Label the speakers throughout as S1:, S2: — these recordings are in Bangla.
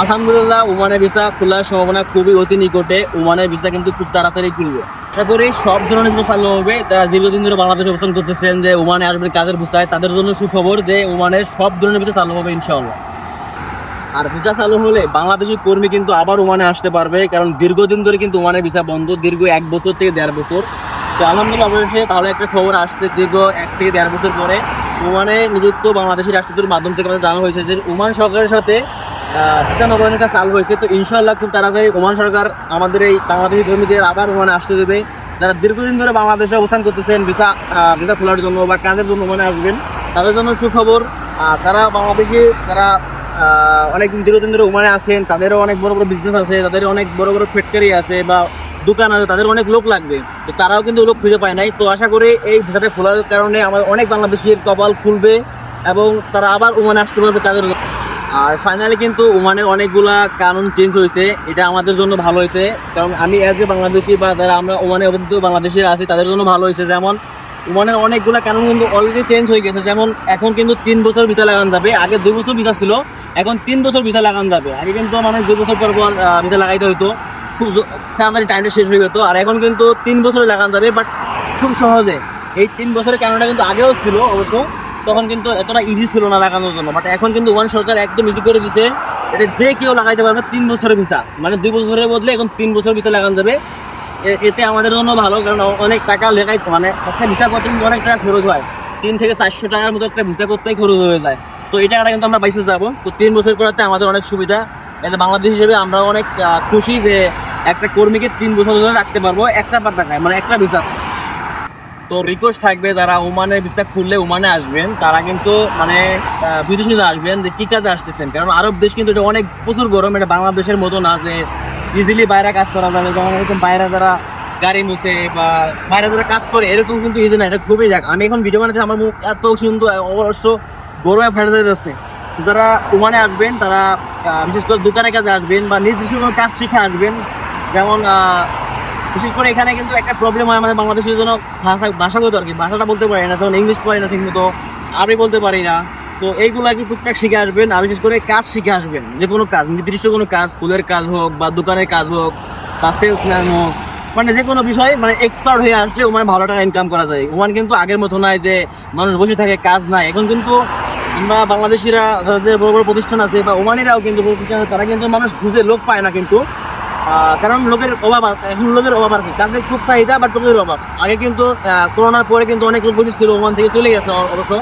S1: আলহামদুলিল্লাহ, ওমানের ভিসা খোলার সম্ভাবনা খুবই অতি নিকটে। ওমানের ভিসা কিন্তু খুব তাড়াতাড়ি খুলবে। আশা করি সব ধরনের ভিসা চালু হবে। তারা দীর্ঘদিন ধরে বাংলাদেশে অবস্থান করতেছেন যে ওমানে আসবেন কাজের ভিসায় তাদের জন্য সুখবর যে ওমানের সব ধরনের ভিসা চালু হবে ইনশাআল্লাহ। আর ভিসা চালু হলে বাংলাদেশের কর্মী কিন্তু আবার ওমানে আসতে পারবে, কারণ দীর্ঘদিন ধরে কিন্তু ওমানের ভিসা বন্ধ, দীর্ঘ এক বছর থেকে দেড় বছর। তো আলহামদুলিল্লাহ, অবশেষে ভালো একটা খবর আসছে, দীর্ঘ এক থেকে দেড় বছর পরে। ওমানে নিযুক্ত বাংলাদেশের রাষ্ট্রদূতের মাধ্যম থেকে জানানো হয়েছে যে ওমান সরকারের সাথে ভিসা নবায়নের চালু হয়েছে। তো ইনশাল্লাহ খুব তাড়াতাড়ি ওমান সরকার আমাদের এই বাংলাদেশি কর্মীদের আবার ওমানে আসতে দেবে। যারা দীর্ঘদিন ধরে বাংলাদেশে অবস্থান করতেছেন, ভিসা ভিসা খোলার জন্য বা কাজের জন্য ওমানে আসবেন, তাদের জন্য সুখবর। আর তারা বাংলাদেশে তারা অনেকদিন দীর্ঘদিন ধরে ওমানে আছেন, তাদেরও অনেক বড় বড় বিজনেস আছে, তাদের অনেক বড় বড় ফ্যাক্টরি আছে বা দোকান আছে, তাদের অনেক লোক লাগবে। তো তারাও কিন্তু লোক খুঁজে পায় নাই। তো আশা করি এই ভিসাটা খোলার কারণে আমার অনেক বাংলাদেশের কপাল খুলবে এবং তারা আবার ওমানে আসতে পারবে তাদের আর ফাইনালি কিন্তু ওমানের অনেকগুলা কানুন চেঞ্জ হয়েছে, এটা আমাদের জন্য ভালো হয়েছে। কারণ আমি অ্যাজ এ বাংলাদেশি বা যারা আমরা ওমানে অবস্থিত বাংলাদেশের আছি, তাদের জন্য ভালো হয়েছে। যেমন ওমানের অনেকগুলা কানুন কিন্তু অলরেডি চেঞ্জ হয়ে গেছে। যেমন এখন কিন্তু তিন বছর ভিসা লাগানো যাবে। আগে দুই বছর ভিসা ছিল, এখন তিন বছর ভিসা লাগানো যাবে। আগে কিন্তু মানুষ দুই বছর পর পর ভিসা লাগাইতে হতো খুব তাড়াতাড়ি টাইমটা শেষ হয়ে যেত। আর এখন কিন্তু তিন বছর লাগানো যাবে বাট খুব সহজে। এই তিন বছরের কারণটা কিন্তু আগেও ছিল অবশ্য। তখন কিন্তু এতটা ইজি ছিল না লাগানোর জন্য। বাট এখন কিন্তু ওয়ান সরকার একদম ইজি করে দিছে এটা যে কেউ লাগাইতে পারবে তিন বছরের ভিসা মানে দুই বছরের বদলে এখন তিন বছর ভিসা লাগানো যাবে। এতে আমাদের জন্য ভালো, কারণ অনেক টাকা লেখাই মানে একটা ভিসা করতে কিন্তু অনেক টাকা খরচ হয়। তিন থেকে চারশো টাকার মতো একটা ভিসা করতেই খরচ হয়ে যায়। তো এই টাকাটা কিন্তু আমরা বাইসে যাব। তো তিন বছর করাতে আমাদের অনেক সুবিধা। এতে বাংলাদেশ হিসেবে আমরা অনেক খুশি যে একটা কর্মীকে তিন বছর ধরে রাখতে পারব, একটা পাতা খায় মানে একটা ভিসা তো রিকোয়েস্ট থাকবে যারা ওমানের ভিসা খুললে ওমানে আসবেন, তারা কিন্তু মানে বুঝে শুনে আসবেন যে কী কাজে আসতেছেন। কারণ আরব দেশ কিন্তু এটা অনেক প্রচুর গরম, এটা বাংলাদেশের মতো না যে ইজিলি বাইরে কাজ করা যাবে। যেমন এরকম বাইরে যারা গাড়ি মুছে বা বাইরে যারা কাজ করে, এরকম কিন্তু ইজি না, এটা খুবই যাক। আমি এখন ভিডিও বানাচ্ছি, আমার মুখ এত সুন্দর, অবশ্য গরমে ফেটে যাচ্ছে যারা ওমানে আসবেন, তারা বিশেষ করে দোকানের কাজে আসবেন বা নির্দিষ্ট কোনো কাজ শিখে আসবেন, যেমন বিশেষ করে এখানে কিন্তু একটা প্রবলেম হয় আমাদের বাংলাদেশের জন্য ভাষা, ভাষাগত আর কি। ভাষাটা বলতে পারি না, যেমন ইংলিশ পারি না ঠিক মতো আরবি বলতে পারি না। তো এইগুলো আর কি টুকটাক শিখে আসবেন, আর বিশেষ করে কাজ শিখে আসবেন। যে কোনো কাজ, নির্দিষ্ট কোনো কাজ, ফুলের কাজ হোক বা দোকানের কাজ হোক বা সেলসম্যান হোক মানে যে কোনো বিষয় মানে এক্সপার্ট হয়ে আসলে ওমান ভালো টাকা ইনকাম করা যায়। ওমান কিন্তু আগের মতো নয় যে মানুষ বসে থাকে, কাজ নাই। এখন কিন্তু আমরা বাংলাদেশিরা, যাদের বড় বড় প্রতিষ্ঠান আছে বা ওমানিরাও কিন্তু প্রতিষ্ঠান আছে, তারা কিন্তু মানুষ খুঁজে লোক পায় না কিন্তু। কারণ লোকের অভাব এখন লোকের অভাব আর কি। তাদের খুব চাহিদা বাট লোকের অভাব। আগে কিন্তু করোনার পরে কিন্তু অনেক লোক বসেছিল ওমান থেকে চলে গেছে অবশ্য।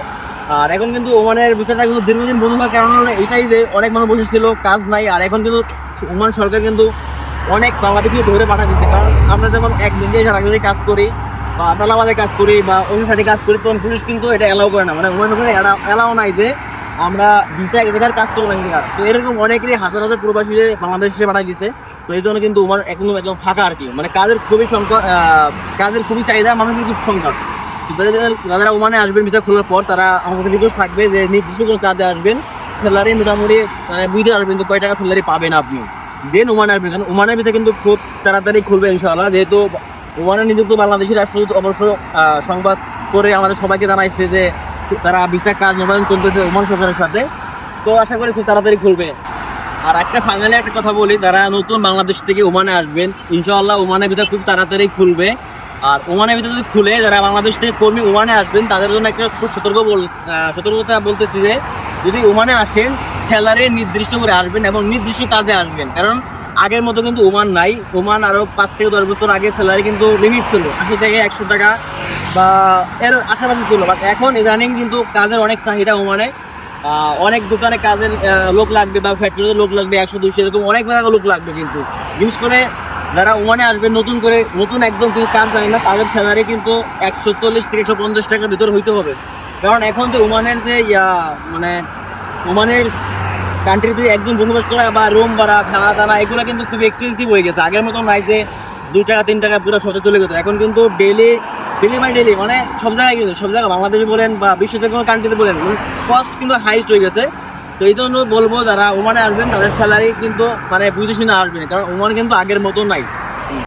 S1: আর এখন কিন্তু ওমানের বিষয়টা কিন্তু দীর্ঘদিন বন্ধ হওয়ার কারণ এটাই যে অনেক মানুষ বসেছিল কাজ নাই। আর এখন কিন্তু ওমান সরকার কিন্তু অনেক বাংলাদেশি ধরে পাঠা দিচ্ছে। কারণ আমরা যেমন দিয়ে সারা দিনে কাজ করি, বা আদালাবাদে কাজ করি, বা অন্য সাইডে কাজ করি, তখন পুলিশ কিন্তু এটা অ্যালাউ করে না। মানে ওমান ওখানে অ্যালাউ নাই যে আমরা ভিসা এক জায়গার কাজ করব এক জায়গার তো এরকম অনেকেরই হাজার হাজার প্রবাসী বাংলাদেশে পাঠাই দিছে। তো এই জন্য কিন্তু ওমান একদম একদম ফাঁকা আর কি। মানে কাজের খুবই সংকট কাজের খুবই চাহিদা, মানুষের খুব সংকট। যারা ওমানে আসবেন ভিসা খোলার পর, তারা আমাদের রিকোয়েস্ট থাকবে যে নির্দিষ্ট কোনো কাজে আসবেন স্যালারি মোটামুটি মানে বুঝতে পারবেন যে কয় টাকা স্যালারি পাবেন আপনি। দেন ওমানে আসবেন, কারণ ওমানের ভিসা কিন্তু খুব তাড়াতাড়ি খুলবে ইনশাআল্লাহ। যেহেতু ওমানে নিযুক্ত বাংলাদেশের রাষ্ট্রদূত অবশ্য সংবাদ করে আমাদের সবাইকে জানাইছে যে তারা ভিসা কাজ নবায়ন করতেছে ওমান সরকারের সাথে। তো আশা করি খুব তাড়াতাড়ি খুলবে। আর একটা ফাইনালি একটা কথা বলি, যারা নতুন বাংলাদেশ থেকে ওমানে আসবেন, ইনশাআল্লাহ ওমানের ভিতরে খুব তাড়াতাড়ি খুলবে। আর ওমানের ভিতরে যদি খুলে, যারা বাংলাদেশ থেকে কর্মী ওমানে আসবেন, তাদের জন্য একটা খুব সতর্ক বল সতর্কতা বলতেছি যে, যদি ওমানে আসেন স্যালারি নির্দিষ্ট করে আসবেন এবং নির্দিষ্ট কাজে আসবেন। কারণ আগের মতো কিন্তু ওমান নাই। ওমান আরও পাঁচ থেকে দশ বছর আগে স্যালারি কিন্তু লিমিট ছিল। আশি থেকে একশো টাকা বা এর আশাবাদী ছিল। বাট এখন ইদানিং কিন্তু কাজের অনেক চাহিদা ওমানে। অনেক দোকানে কাজের লোক লাগবে বা ফ্যাক্টরিতে লোক লাগবে, একশো, দুশো, এরকম অনেক জায়গায় লোক লাগবে কিন্তু। বিশেষ করে যারা ওমানে আসবে নতুন করে, নতুন একদম কিন্তু কাজ জানে না, তাদের স্যালারি কিন্তু একশো চল্লিশ থেকে একশো পঞ্চাশ টাকার ভিতর হইতে হবে। কারণ এখন তো ওমানের যে মানে ওমানের কান্ট্রিতে একদম বসবাস করা বা রুম ভাড়া, খানা দানা, এগুলো কিন্তু খুব এক্সপেন্সিভ হয়ে গেছে। আগের মতো নাই যে দুই টাকা, তিন টাকা পুরো সতে চলে যেত এখন কিন্তু ডেলি ডেলি বাই ডেলি মানে সব জায়গায় কিন্তু, সব জায়গায় বাংলাদেশে বলেন বা বিশ্বের যে কোনো কান্ট্রিতে বলেন কস্ট কিন্তু হাইস্ট হয়ে গেছে। তো এই জন্য বলব যারা ওমানে আসবেন, তাদের স্যালারি কিন্তু মানে বুঝে শুনে আসবেন, কারণ ওমান কিন্তু আগের মতো নাই।